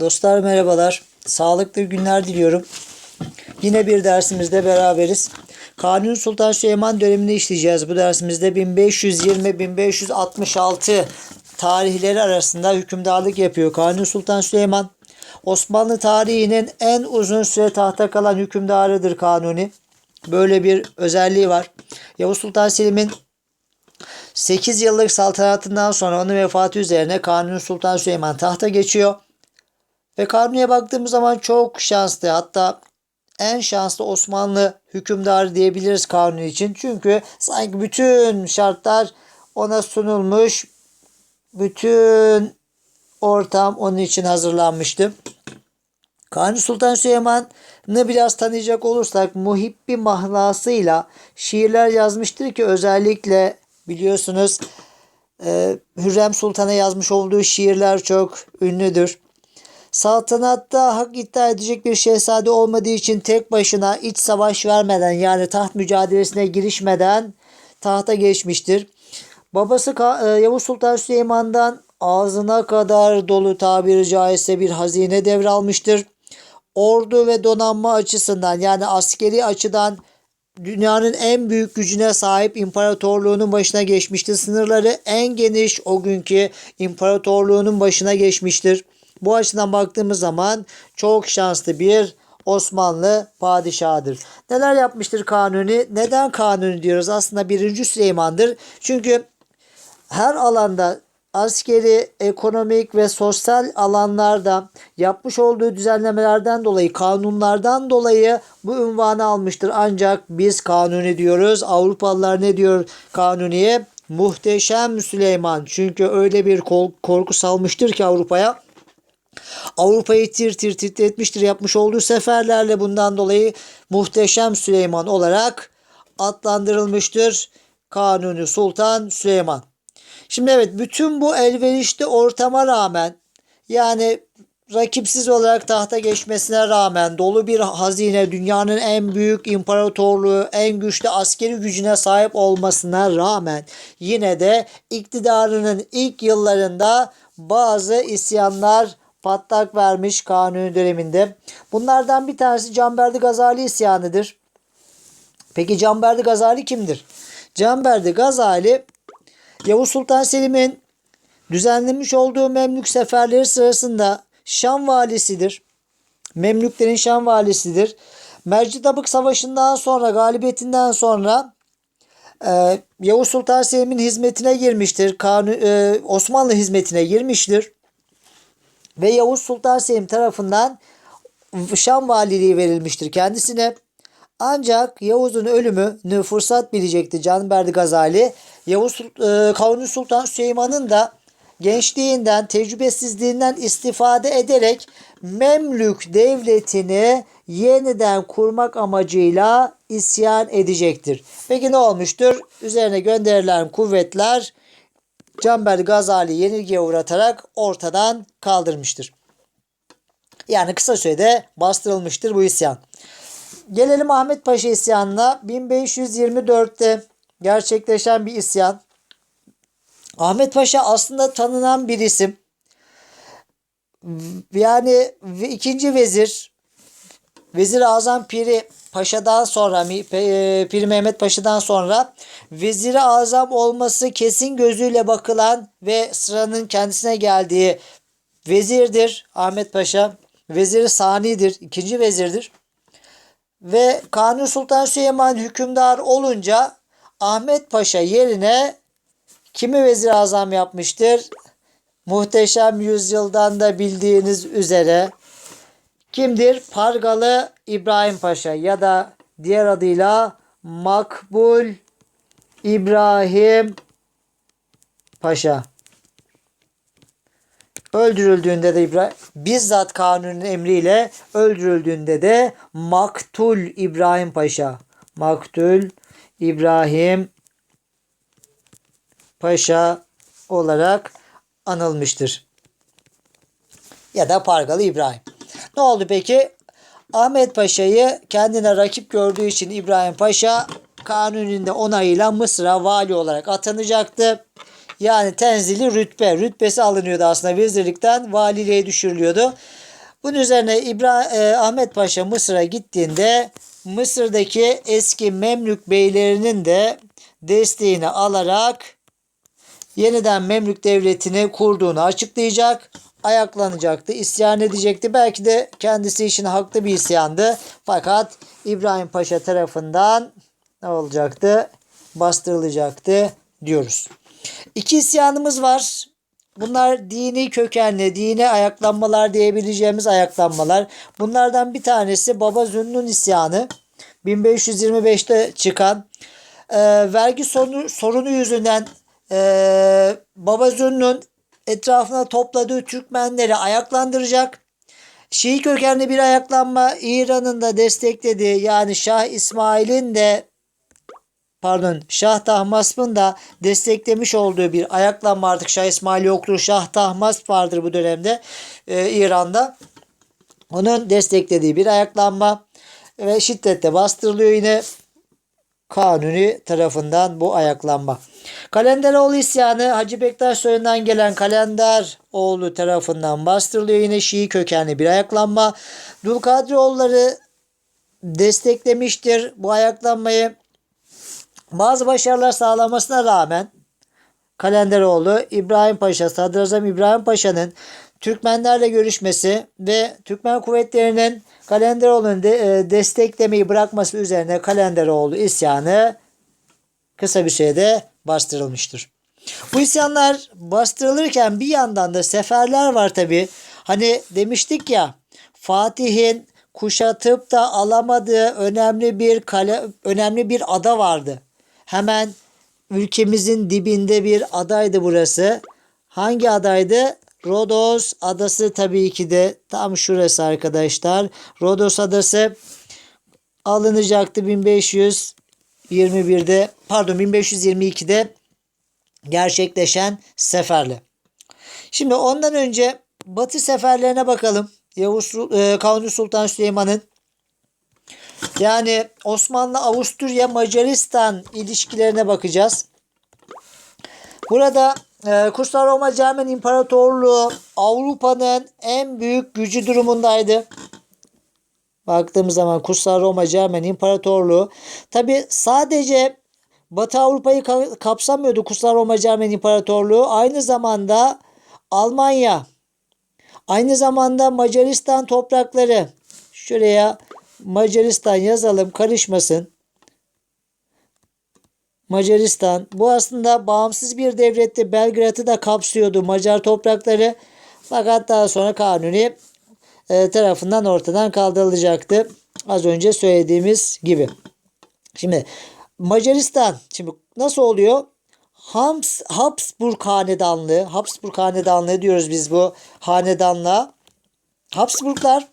Dostlar merhabalar. Sağlıklı günler diliyorum. Yine bir dersimizde beraberiz. Kanuni Sultan Süleyman dönemini işleyeceğiz. Bu dersimizde 1520-1566 tarihleri arasında hükümdarlık yapıyor. Kanuni Sultan Süleyman Osmanlı tarihinin en uzun süre tahta kalan hükümdarıdır Kanuni. Böyle bir özelliği var. Yavuz Sultan Selim'in 8 yıllık saltanatından sonra onun vefatı üzerine Kanuni Sultan Süleyman tahta geçiyor. Ve Kanuni'ye baktığımız zaman çok şanslı. Hatta en şanslı Osmanlı hükümdarı diyebiliriz Kanuni için. Çünkü sanki bütün şartlar ona sunulmuş. Bütün ortam onun için hazırlanmıştı. Kanuni Sultan Süleyman'ı biraz tanıyacak olursak muhibbi mahlasıyla şiirler yazmıştır ki özellikle biliyorsunuz e, Hürrem Sultan'a yazmış olduğu şiirler çok ünlüdür. Saltanatta hak iddia edecek bir şehzade olmadığı için tek başına iç savaş vermeden yani taht mücadelesine girişmeden tahta geçmiştir. Babası e, Yavuz Sultan Süleyman'dan ağzına kadar dolu tabiri caizse bir hazine devralmıştır. Ordu ve donanma açısından yani askeri açıdan dünyanın en büyük gücüne sahip imparatorluğunun başına geçmiştir. Sınırları en geniş o günkü imparatorluğunun başına geçmiştir. Bu açıdan baktığımız zaman çok şanslı bir Osmanlı padişahıdır. Neler yapmıştır Kanuni? Neden Kanuni diyoruz? Aslında birinci Süleyman'dır. Çünkü her alanda askeri, ekonomik ve sosyal alanlarda yapmış olduğu düzenlemelerden dolayı, kanunlardan dolayı bu ünvanı almıştır. Ancak biz Kanuni diyoruz. Avrupalılar ne diyor Kanuni'ye? Muhteşem Süleyman. Çünkü öyle bir korku salmıştır ki Avrupa'ya. Avrupa'yı tir tir titretmiştir yapmış olduğu seferlerle bundan dolayı Muhteşem Süleyman olarak adlandırılmıştır. Kanuni Sultan Süleyman. Şimdi evet bütün bu elverişli ortama rağmen yani rakipsiz olarak tahta geçmesine rağmen dolu bir hazine dünyanın en büyük imparatorluğu en güçlü askeri gücüne sahip olmasına rağmen yine de iktidarının ilk yıllarında bazı isyanlar patlak vermiş Kanuni döneminde. Bunlardan bir tanesi Canberdi Gazali isyanıdır. Peki Canberdi Gazali kimdir? Canberdi Gazali Yavuz Sultan Selim'in düzenlemiş olduğu Memlük seferleri sırasında Şam valisidir. Memlüklerin Şam valisidir. Mercidabık Savaşı'ndan sonra galibiyetinden sonra e, Yavuz Sultan Selim'in hizmetine girmiştir. Kanun, e, Osmanlı hizmetine girmiştir. Ve Yavuz Sultan Selim tarafından Şam valiliği verilmiştir kendisine. Ancak Yavuz'un ölümünü fırsat bilecekti Canberdi Gazali. Yavuz e, Sultan Süleyman'ın da gençliğinden, tecrübesizliğinden istifade ederek Memlük devletini yeniden kurmak amacıyla isyan edecektir. Peki ne olmuştur? Üzerine gönderilen kuvvetler Canberdi Gazali yenilgiye uğratarak ortadan kaldırmıştır. Yani kısa sürede bastırılmıştır bu isyan. Gelelim Ahmet Paşa isyanına. 1524'te gerçekleşen bir isyan. Ahmet Paşa aslında tanınan bir isim. Yani ikinci vezir Vezir Azam Piri Paşa'dan sonra Piri Mehmet Paşa'dan sonra Vezir Azam olması kesin gözüyle bakılan ve sıranın kendisine geldiği vezirdir Ahmet Paşa. Veziri Sani'dir. ikinci vezirdir. Ve Kanuni Sultan Süleyman hükümdar olunca Ahmet Paşa yerine kimi vezir azam yapmıştır? Muhteşem yüzyıldan da bildiğiniz üzere kimdir? Pargalı İbrahim Paşa ya da diğer adıyla Makbul İbrahim Paşa. Öldürüldüğünde de İbrahim bizzat kanunun emriyle öldürüldüğünde de Maktul İbrahim Paşa. Maktul İbrahim Paşa olarak anılmıştır. Ya da Pargalı İbrahim. Ne oldu peki? Ahmet Paşa'yı kendine rakip gördüğü için İbrahim Paşa kanuninde onayıyla Mısır'a vali olarak atanacaktı. Yani tenzili rütbe. Rütbesi alınıyordu aslında vezirlikten valiliğe düşürülüyordu. Bunun üzerine İbra e, Ahmet Paşa Mısır'a gittiğinde Mısır'daki eski Memlük beylerinin de desteğini alarak yeniden Memlük devletini kurduğunu açıklayacak. Ayaklanacaktı, isyan edecekti. Belki de kendisi için haklı bir isyandı. Fakat İbrahim Paşa tarafından ne olacaktı? Bastırılacaktı diyoruz. İki isyanımız var. Bunlar dini kökenli, dine ayaklanmalar diyebileceğimiz ayaklanmalar. Bunlardan bir tanesi Baba Zünnun isyanı. 1525'te çıkan e, vergi sorunu, sorunu yüzünden e, Baba Zünnun etrafına topladığı Türkmenleri ayaklandıracak. Şii kökenli bir ayaklanma İran'ın da desteklediği yani Şah İsmail'in de pardon Şah Tahmasp'ın da desteklemiş olduğu bir ayaklanma artık Şah İsmail yoktur. Şah Tahmasp vardır bu dönemde e, İran'da. Onun desteklediği bir ayaklanma ve şiddetle bastırılıyor yine Kanuni tarafından bu ayaklanma. Kalenderoğlu isyanı Hacı Bektaş soyundan gelen Kalenderoğlu tarafından bastırılıyor. Yine Şii kökenli bir ayaklanma. Dulkadrioğulları desteklemiştir bu ayaklanmayı. Bazı başarılar sağlamasına rağmen Kalenderoğlu İbrahim Paşa, Sadrazam İbrahim Paşa'nın Türkmenlerle görüşmesi ve Türkmen kuvvetlerinin Kalenderoğlu'nu de, e, desteklemeyi bırakması üzerine Kalenderoğlu isyanı kısa bir sürede bastırılmıştır. Bu isyanlar bastırılırken bir yandan da seferler var tabi. Hani demiştik ya Fatih'in kuşatıp da alamadığı önemli bir kale, önemli bir ada vardı. Hemen ülkemizin dibinde bir adaydı burası. Hangi adaydı? Rodos adası tabii ki de tam şurası arkadaşlar. Rodos adası alınacaktı 1521'de pardon 1522'de gerçekleşen seferle. Şimdi ondan önce Batı seferlerine bakalım. Yavuz e, Kanuni Sultan Süleyman'ın yani Osmanlı Avusturya Macaristan ilişkilerine bakacağız. Burada e, Kutsal Roma Cermen İmparatorluğu Avrupa'nın en büyük gücü durumundaydı. Baktığımız zaman Kutsal Roma Cermen İmparatorluğu tabi sadece Batı Avrupa'yı kapsamıyordu Kutsal Roma Cermen İmparatorluğu. Aynı zamanda Almanya, aynı zamanda Macaristan toprakları. Şuraya Macaristan yazalım karışmasın. Macaristan. Bu aslında bağımsız bir devletti. Belgrad'ı da kapsıyordu Macar toprakları. Fakat daha sonra Kanuni e, tarafından ortadan kaldırılacaktı. Az önce söylediğimiz gibi. Şimdi Macaristan şimdi nasıl oluyor? Hams, Habsburg hanedanlığı, Habsburg hanedanlığı diyoruz biz bu hanedanlığa. Habsburglar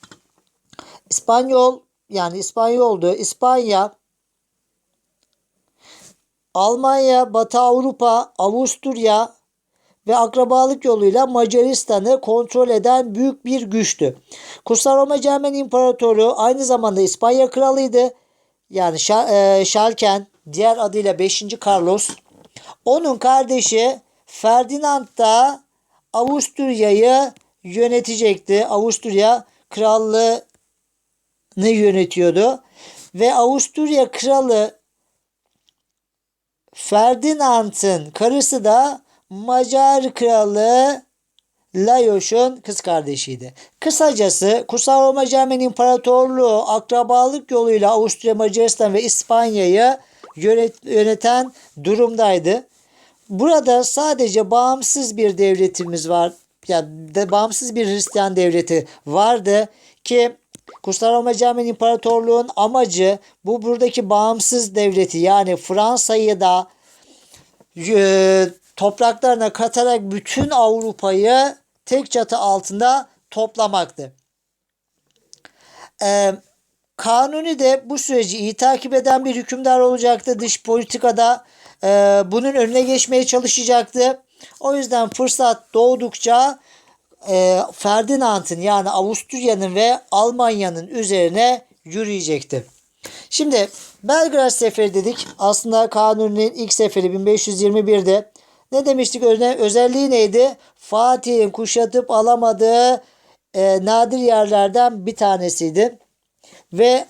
İspanyol yani İspanyoldu. İspanya, Almanya, Batı Avrupa, Avusturya ve akrabalık yoluyla Macaristan'ı kontrol eden büyük bir güçtü. Kutsal Roma Cermen İmparatoru aynı zamanda İspanya kralıydı. Yani Şalken diğer adıyla 5. Carlos. Onun kardeşi Ferdinand da Avusturya'yı yönetecekti. Avusturya krallığını yönetiyordu. Ve Avusturya kralı Ferdinand'ın karısı da Macar kralı Layoş'un kız kardeşiydi. Kısacası Kutsal Roma Cermen İmparatorluğu akrabalık yoluyla Avusturya, Macaristan ve İspanya'yı yöneten durumdaydı. Burada sadece bağımsız bir devletimiz var. Yani de bağımsız bir Hristiyan devleti vardı ki Kutsal Roma Cermen İmparatorluğu'nun amacı bu buradaki bağımsız devleti yani Fransa'yı da e, topraklarına katarak bütün Avrupa'yı tek çatı altında toplamaktı. Ee, Kanuni de bu süreci iyi takip eden bir hükümdar olacaktı. Dış politikada e, bunun önüne geçmeye çalışacaktı. O yüzden fırsat doğdukça e, Ferdinand'ın yani Avusturya'nın ve Almanya'nın üzerine yürüyecekti. Şimdi Belgrad Seferi dedik. Aslında Kanuni'nin ilk seferi 1521'de Ne demiştik öne, özelliği neydi? Fatih'in kuşatıp alamadığı e, nadir yerlerden bir tanesiydi. Ve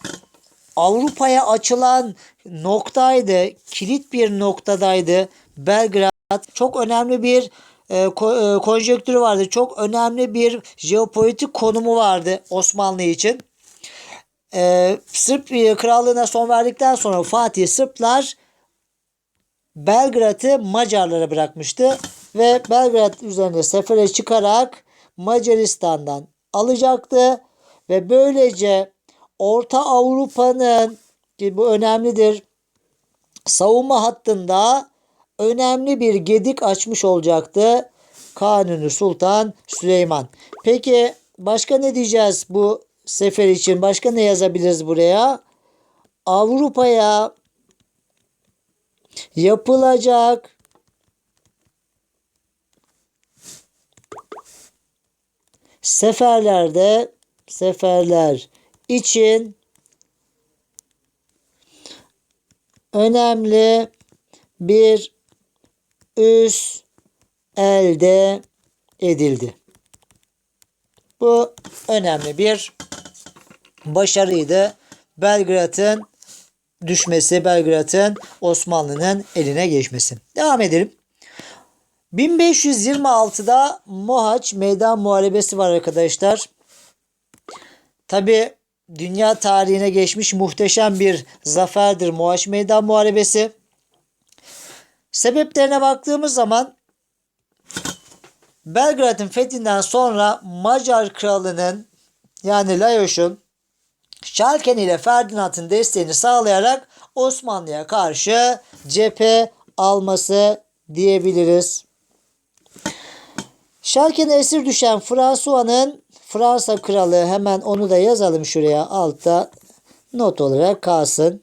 Avrupa'ya açılan noktaydı. Kilit bir noktadaydı. Belgrad çok önemli bir e, ko- e, vardı. Çok önemli bir jeopolitik konumu vardı Osmanlı için. E, Sırp e, krallığına son verdikten sonra Fatih Sırplar Belgrad'ı Macarlara bırakmıştı ve Belgrad üzerine sefere çıkarak Macaristan'dan alacaktı ve böylece Orta Avrupa'nın ki bu önemlidir savunma hattında önemli bir gedik açmış olacaktı Kanuni Sultan Süleyman. Peki başka ne diyeceğiz bu sefer için? Başka ne yazabiliriz buraya? Avrupa'ya yapılacak seferlerde seferler için önemli bir üs elde edildi. Bu önemli bir başarıydı. Belgrad'ın düşmesi, Belgrad'ın Osmanlı'nın eline geçmesi. Devam edelim. 1526'da Mohaç Meydan Muharebesi var arkadaşlar. Tabi dünya tarihine geçmiş muhteşem bir zaferdir Mohaç Meydan Muharebesi. Sebeplerine baktığımız zaman Belgrad'ın fethinden sonra Macar kralının yani Lajos'un Şalken ile Ferdinand'ın desteğini sağlayarak Osmanlı'ya karşı cephe alması diyebiliriz. Şalken'e esir düşen François'nın Fransa kralı hemen onu da yazalım şuraya altta not olarak kalsın.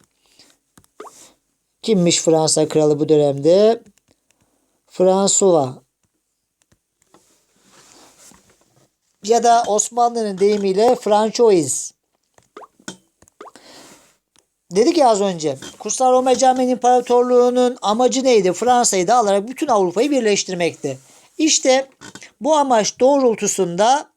Kimmiş Fransa kralı bu dönemde? François. Ya da Osmanlı'nın deyimiyle Francois. Dedik ya az önce. Kutsal Roma Camii'nin imparatorluğunun amacı neydi? Fransa'yı da alarak bütün Avrupa'yı birleştirmekti. İşte bu amaç doğrultusunda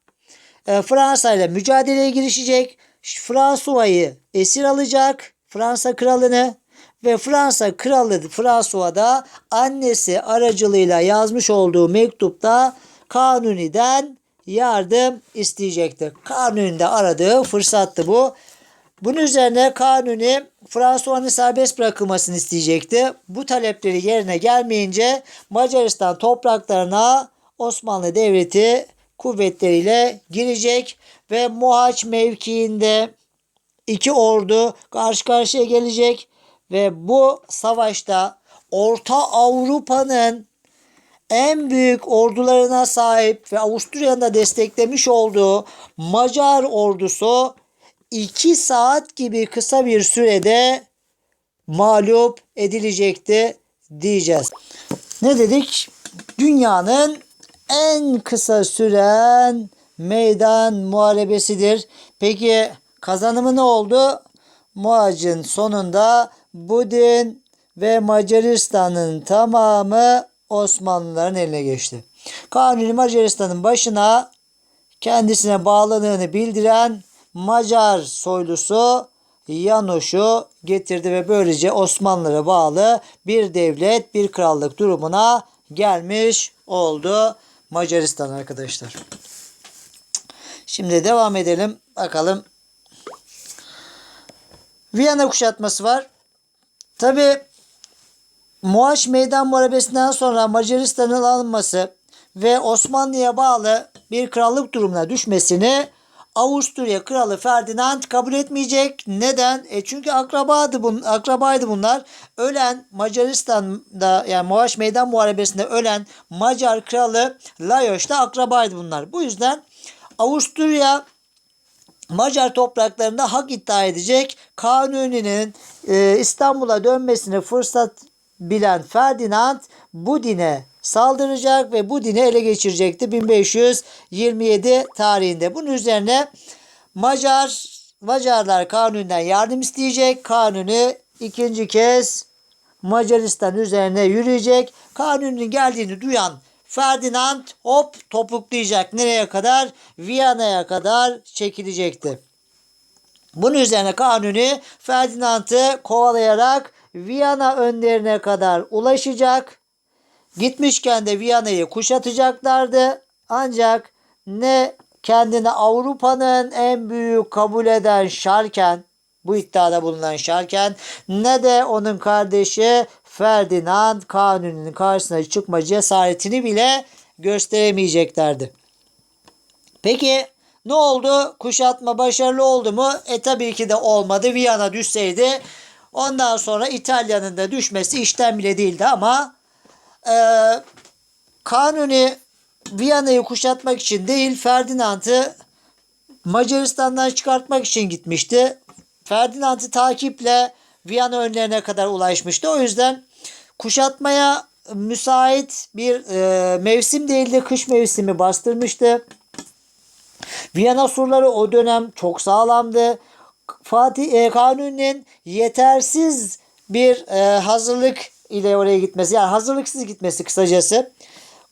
e, Fransa ile mücadeleye girişecek. François'yı esir alacak. Fransa kralını ve Fransa kralı François da annesi aracılığıyla yazmış olduğu mektupta Kanuni'den yardım isteyecekti. Kanuni'nin de aradığı fırsattı bu. Bunun üzerine Kanuni François'ın serbest bırakılmasını isteyecekti. Bu talepleri yerine gelmeyince Macaristan topraklarına Osmanlı Devleti kuvvetleriyle girecek ve Mohaç mevkiinde iki ordu karşı karşıya gelecek ve bu savaşta Orta Avrupa'nın en büyük ordularına sahip ve Avusturya'nın da desteklemiş olduğu Macar ordusu 2 saat gibi kısa bir sürede mağlup edilecekti diyeceğiz. Ne dedik? Dünyanın en kısa süren meydan muharebesidir. Peki kazanımı ne oldu? Muhacın sonunda Budin ve Macaristan'ın tamamı Osmanlıların eline geçti. Kanuni Macaristan'ın başına kendisine bağladığını bildiren Macar soylusu Yanoş'u getirdi ve böylece Osmanlılara bağlı bir devlet, bir krallık durumuna gelmiş oldu Macaristan arkadaşlar. Şimdi devam edelim. Bakalım. Viyana kuşatması var. Tabi Muaş Meydan Muharebesi'nden sonra Macaristan'ın alınması ve Osmanlı'ya bağlı bir krallık durumuna düşmesini Avusturya Kralı Ferdinand kabul etmeyecek. Neden? E çünkü akrabaydı, bun, akrabaydı bunlar. Ölen Macaristan'da yani Muaş Meydan Muharebesi'nde ölen Macar Kralı Lajos da akrabaydı bunlar. Bu yüzden Avusturya Macar topraklarında hak iddia edecek. Kanuni'nin e, İstanbul'a dönmesini fırsat bilen Ferdinand Budin'e saldıracak ve Budin'i ele geçirecekti 1527 tarihinde. Bunun üzerine Macar Macarlar Kanuni'den yardım isteyecek. Kanuni ikinci kez Macaristan üzerine yürüyecek. Kanuni'nin geldiğini duyan Ferdinand hop topuklayacak. Nereye kadar? Viyana'ya kadar çekilecekti. Bunun üzerine Kanuni Ferdinand'ı kovalayarak Viyana önlerine kadar ulaşacak. Gitmişken de Viyana'yı kuşatacaklardı. Ancak ne kendini Avrupa'nın en büyük kabul eden Şarken, bu iddiada bulunan Şarken, ne de onun kardeşi Ferdinand Kanuni'nin karşısına çıkma cesaretini bile gösteremeyeceklerdi. Peki ne oldu? Kuşatma başarılı oldu mu? E tabii ki de olmadı. Viyana düşseydi ondan sonra İtalya'nın da düşmesi işten bile değildi ama e, Kanuni Viyana'yı kuşatmak için değil Ferdinand'ı Macaristan'dan çıkartmak için gitmişti. Ferdinand'ı takiple Viyana önlerine kadar ulaşmıştı. O yüzden kuşatmaya müsait bir e, mevsim değildi. Kış mevsimi bastırmıştı. Viyana surları o dönem çok sağlamdı. Fatih e, Kanuni'nin yetersiz bir e, hazırlık ile oraya gitmesi yani hazırlıksız gitmesi kısacası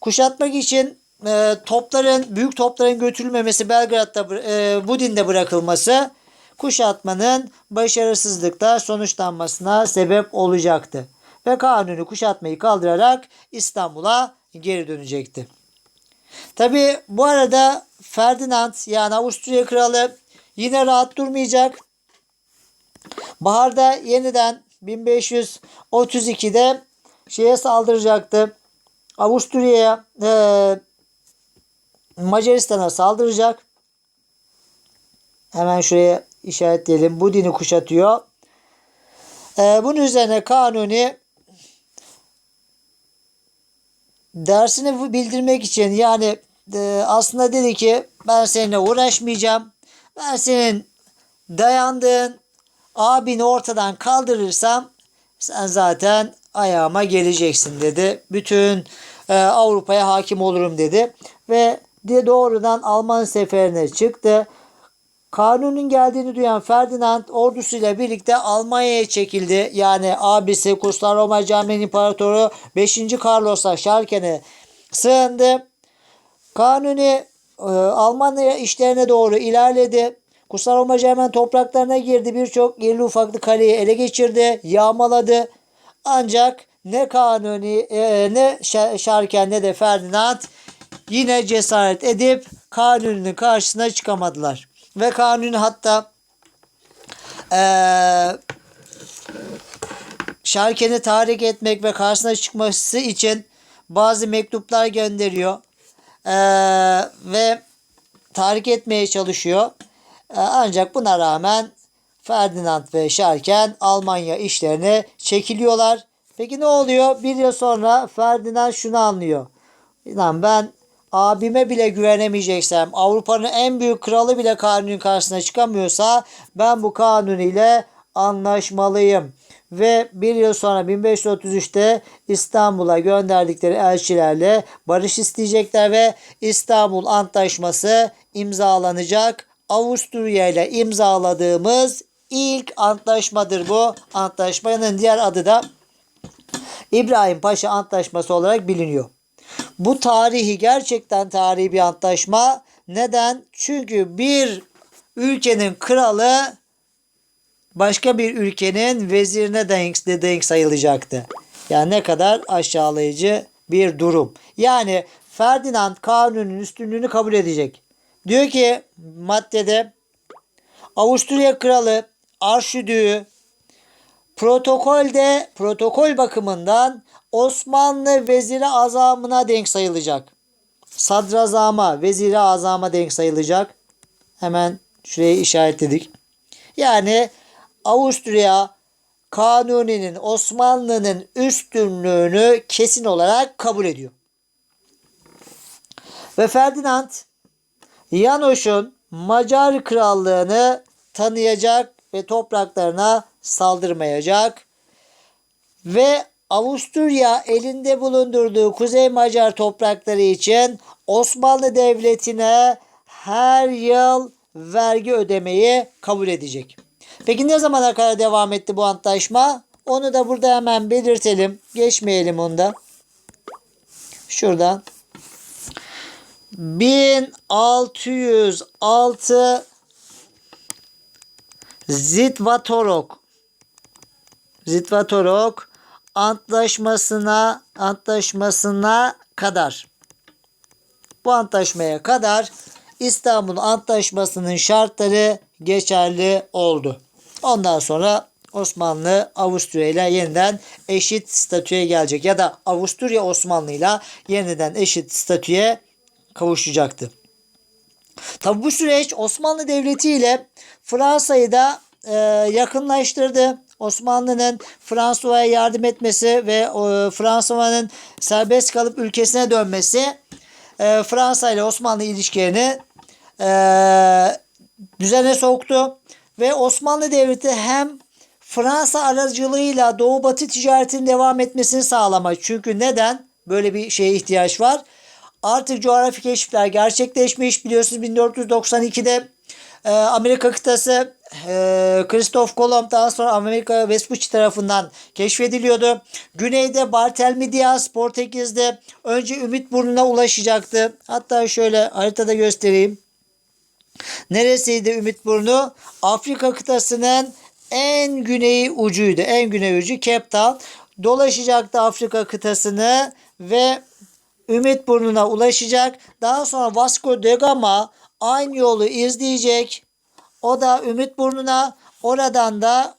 kuşatmak için e, topların büyük topların götürülmemesi Belgrad'da e, Budin'de bırakılması kuşatmanın başarısızlıkta sonuçlanmasına sebep olacaktı. Ve Kanuni kuşatmayı kaldırarak İstanbul'a geri dönecekti. Tabi bu arada Ferdinand yani Avusturya kralı yine rahat durmayacak. Baharda yeniden 1532'de şeye saldıracaktı. Avusturya'ya e, Macaristan'a saldıracak. Hemen şuraya işaretleyelim. Bu dini kuşatıyor. E, bunun üzerine Kanuni dersini bildirmek için yani e, aslında dedi ki ben seninle uğraşmayacağım. Ben senin dayandığın abini ortadan kaldırırsam sen zaten ayağıma geleceksin dedi. Bütün e, Avrupa'ya hakim olurum dedi. Ve de doğrudan Alman seferine çıktı. Kanunun geldiğini duyan Ferdinand ordusuyla birlikte Almanya'ya çekildi. Yani abisi Kutsal Roma Camii'nin İmparatoru 5. Carlos'a Şarken'e sığındı. Kanuni e, Almanya işlerine doğru ilerledi. Kutsal Roma Camii'nin topraklarına girdi. Birçok yerli ufaklı kaleyi ele geçirdi. Yağmaladı. Ancak ne Kanuni e, ne Şarken ne de Ferdinand yine cesaret edip Kanuni'nin karşısına çıkamadılar. Ve Kanuni hatta e, Şarken'i tahrik etmek ve karşısına çıkması için bazı mektuplar gönderiyor. E, ve tahrik etmeye çalışıyor. E, ancak buna rağmen Ferdinand ve Şarken Almanya işlerine çekiliyorlar. Peki ne oluyor? Bir yıl sonra Ferdinand şunu anlıyor. Lan ben abime bile güvenemeyeceksem, Avrupa'nın en büyük kralı bile kanunun karşısına çıkamıyorsa ben bu kanun ile anlaşmalıyım. Ve bir yıl sonra 1533'te İstanbul'a gönderdikleri elçilerle barış isteyecekler ve İstanbul Antlaşması imzalanacak. Avusturya ile imzaladığımız ilk antlaşmadır bu. Antlaşmanın diğer adı da İbrahim Paşa Antlaşması olarak biliniyor. Bu tarihi gerçekten tarihi bir antlaşma. Neden? Çünkü bir ülkenin kralı başka bir ülkenin vezirine denk, denk sayılacaktı. Yani ne kadar aşağılayıcı bir durum. Yani Ferdinand kanunun üstünlüğünü kabul edecek. Diyor ki maddede Avusturya kralı arşidüğü protokolde protokol bakımından Osmanlı veziri azamına denk sayılacak. Sadrazama, veziri azama denk sayılacak. Hemen şuraya işaretledik. Yani Avusturya Kanuni'nin Osmanlı'nın üstünlüğünü kesin olarak kabul ediyor. Ve Ferdinand Yanoş'un Macar krallığını tanıyacak ve topraklarına saldırmayacak. Ve Avusturya elinde bulundurduğu Kuzey Macar toprakları için Osmanlı Devleti'ne her yıl vergi ödemeyi kabul edecek. Peki ne zamana kadar devam etti bu antlaşma? Onu da burada hemen belirtelim. Geçmeyelim onda. Şuradan. 1606 Zitvatorok Zitvatorok antlaşmasına antlaşmasına kadar bu antlaşmaya kadar İstanbul Antlaşması'nın şartları geçerli oldu. Ondan sonra Osmanlı Avusturya ile yeniden eşit statüye gelecek ya da Avusturya Osmanlı ile yeniden eşit statüye kavuşacaktı. Tabi bu süreç Osmanlı Devleti ile Fransa'yı da e, yakınlaştırdı. Osmanlı'nın Fransa'ya yardım etmesi ve e, Fransa'nın serbest kalıp ülkesine dönmesi e, Fransa ile Osmanlı ilişkilerini e, düzene soktu. Ve Osmanlı Devleti hem Fransa aracılığıyla Doğu Batı ticaretinin devam etmesini sağlamak. Çünkü neden? Böyle bir şeye ihtiyaç var. Artık coğrafi keşifler gerçekleşmiş. Biliyorsunuz 1492'de e, Amerika kıtası e, Christoph Kolomb daha sonra Amerika Vespucci tarafından keşfediliyordu. Güneyde Bartelmi Diaz Portekiz'de önce Ümit Burnu'na ulaşacaktı. Hatta şöyle haritada göstereyim. Neresiydi Ümit Burnu? Afrika kıtasının en güney ucuydu. En güney ucu Cape Town. Dolaşacaktı Afrika kıtasını ve Ümit Burnu'na ulaşacak. Daha sonra Vasco da Gama aynı yolu izleyecek. O da Ümit Burnu'na oradan da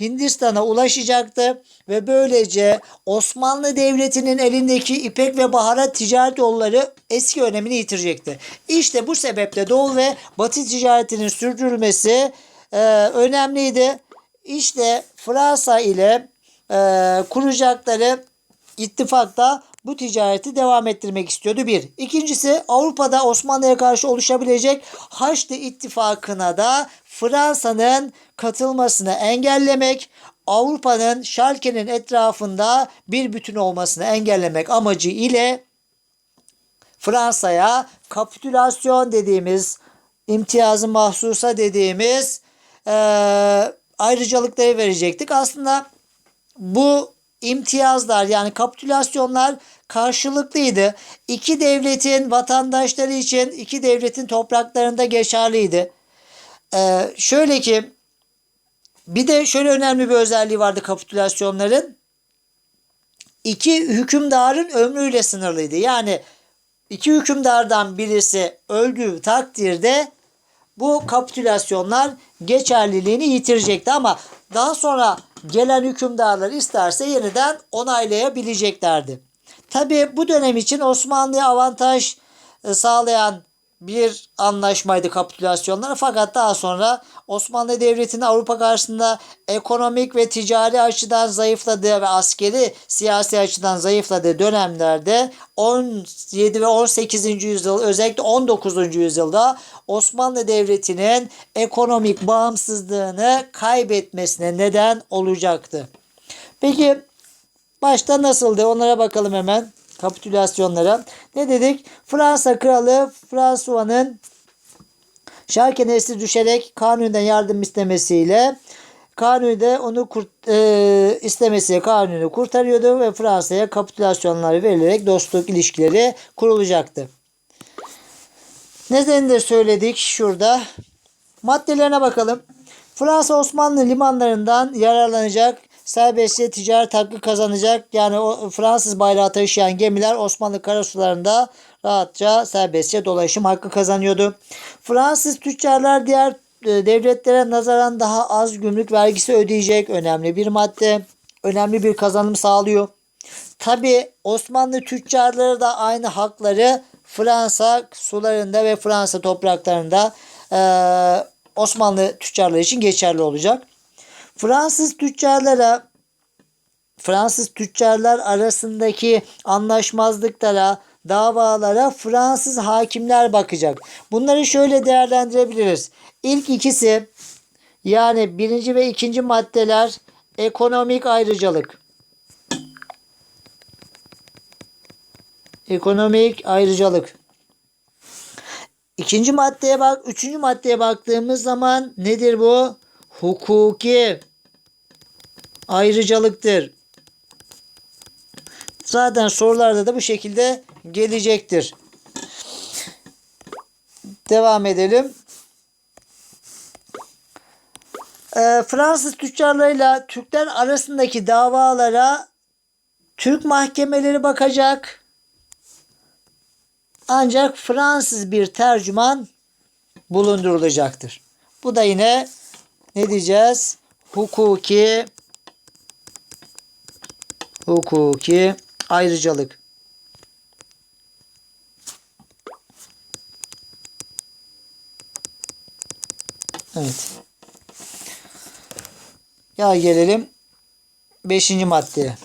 Hindistan'a ulaşacaktı ve böylece Osmanlı Devleti'nin elindeki ipek ve baharat ticaret yolları eski önemini yitirecekti. İşte bu sebeple Doğu ve Batı ticaretinin sürdürülmesi e, önemliydi. İşte Fransa ile e, kuracakları ittifakta bu ticareti devam ettirmek istiyordu bir. İkincisi Avrupa'da Osmanlı'ya karşı oluşabilecek Haçlı ittifakına da Fransa'nın katılmasını engellemek, Avrupa'nın Şalke'nin etrafında bir bütün olmasını engellemek amacı ile Fransa'ya kapitülasyon dediğimiz imtiyazı mahsusa dediğimiz e, ayrıcalıkları verecektik. Aslında bu imtiyazlar yani kapitülasyonlar karşılıklıydı. İki devletin vatandaşları için iki devletin topraklarında geçerliydi. Ee, şöyle ki bir de şöyle önemli bir özelliği vardı kapitülasyonların. İki hükümdarın ömrüyle sınırlıydı. Yani iki hükümdardan birisi öldüğü takdirde bu kapitülasyonlar geçerliliğini yitirecekti ama daha sonra gelen hükümdarlar isterse yeniden onaylayabileceklerdi. Tabi bu dönem için Osmanlı'ya avantaj e, sağlayan bir anlaşmaydı kapitülasyonlar. Fakat daha sonra Osmanlı Devleti'nin Avrupa karşısında ekonomik ve ticari açıdan zayıfladığı ve askeri siyasi açıdan zayıfladığı dönemlerde 17 ve 18. yüzyıl özellikle 19. yüzyılda Osmanlı Devleti'nin ekonomik bağımsızlığını kaybetmesine neden olacaktı. Peki başta nasıldı? Onlara bakalım hemen kapitülasyonlara. Ne dedik? Fransa kralı François'nın Şarkı nesli düşerek Kanuni'den yardım istemesiyle Kanuni'de onu kurt, e, istemesiyle Kanuni kurtarıyordu ve Fransa'ya kapitülasyonlar verilerek dostluk ilişkileri kurulacaktı. Nedenini de söyledik şurada. Maddelerine bakalım. Fransa Osmanlı limanlarından yararlanacak serbestçe ticaret hakkı kazanacak. Yani o Fransız bayrağı taşıyan gemiler Osmanlı karasularında rahatça serbestçe dolaşım hakkı kazanıyordu. Fransız tüccarlar diğer e, devletlere nazaran daha az gümrük vergisi ödeyecek önemli bir madde. Önemli bir kazanım sağlıyor. Tabi Osmanlı tüccarları da aynı hakları Fransa sularında ve Fransa topraklarında e, Osmanlı tüccarları için geçerli olacak. Fransız tüccarlara Fransız tüccarlar arasındaki anlaşmazlıklara, davalara Fransız hakimler bakacak. Bunları şöyle değerlendirebiliriz. İlk ikisi yani birinci ve ikinci maddeler ekonomik ayrıcalık. Ekonomik ayrıcalık. İkinci maddeye bak, üçüncü maddeye baktığımız zaman nedir bu? Hukuki ayrıcalıktır. Zaten sorularda da bu şekilde gelecektir. Devam edelim. Ee, Fransız tüccarlarıyla Türkler arasındaki davalara Türk mahkemeleri bakacak. Ancak Fransız bir tercüman bulundurulacaktır. Bu da yine ne diyeceğiz? Hukuki hukuki ayrıcalık. Evet. Ya gelelim 5. maddeye.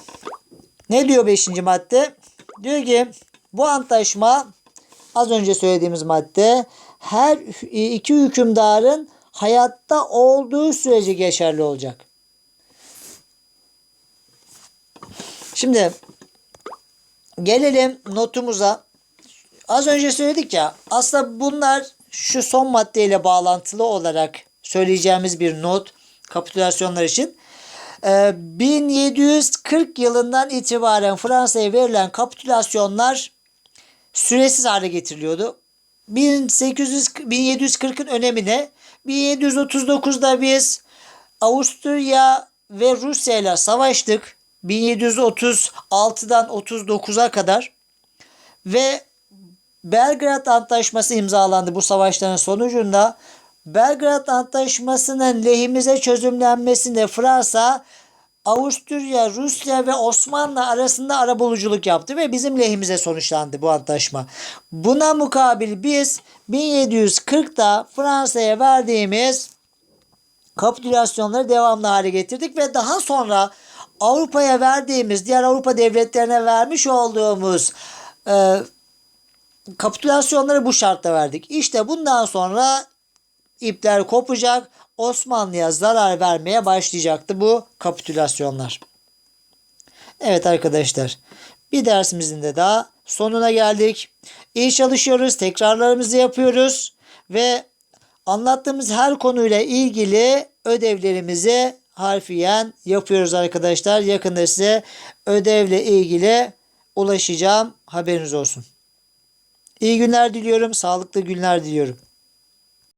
Ne diyor 5. madde? Diyor ki bu antlaşma az önce söylediğimiz madde her iki hükümdarın hayatta olduğu sürece geçerli olacak. Şimdi gelelim notumuza. Az önce söyledik ya aslında bunlar şu son maddeyle bağlantılı olarak söyleyeceğimiz bir not kapitülasyonlar için. Ee, 1740 yılından itibaren Fransa'ya verilen kapitülasyonlar süresiz hale getiriliyordu. 1800 1740'ın önemine 1739'da biz Avusturya ve Rusya ile savaştık. 1736'dan 39'a kadar ve Belgrad Antlaşması imzalandı bu savaşların sonucunda. Belgrad Antlaşması'nın lehimize çözümlenmesinde Fransa Avusturya, Rusya ve Osmanlı arasında arabuluculuk yaptı ve bizim lehimize sonuçlandı bu antlaşma. Buna mukabil biz 1740'da Fransa'ya verdiğimiz kapitülasyonları devamlı hale getirdik ve daha sonra Avrupa'ya verdiğimiz, diğer Avrupa devletlerine vermiş olduğumuz e, kapitülasyonları bu şartla verdik. İşte bundan sonra ipler kopacak. Osmanlı'ya zarar vermeye başlayacaktı bu kapitülasyonlar. Evet arkadaşlar. Bir dersimizin de daha sonuna geldik. İyi çalışıyoruz. Tekrarlarımızı yapıyoruz. Ve anlattığımız her konuyla ilgili ödevlerimizi harfiyen yapıyoruz arkadaşlar. Yakında size ödevle ilgili ulaşacağım. Haberiniz olsun. İyi günler diliyorum. Sağlıklı günler diliyorum.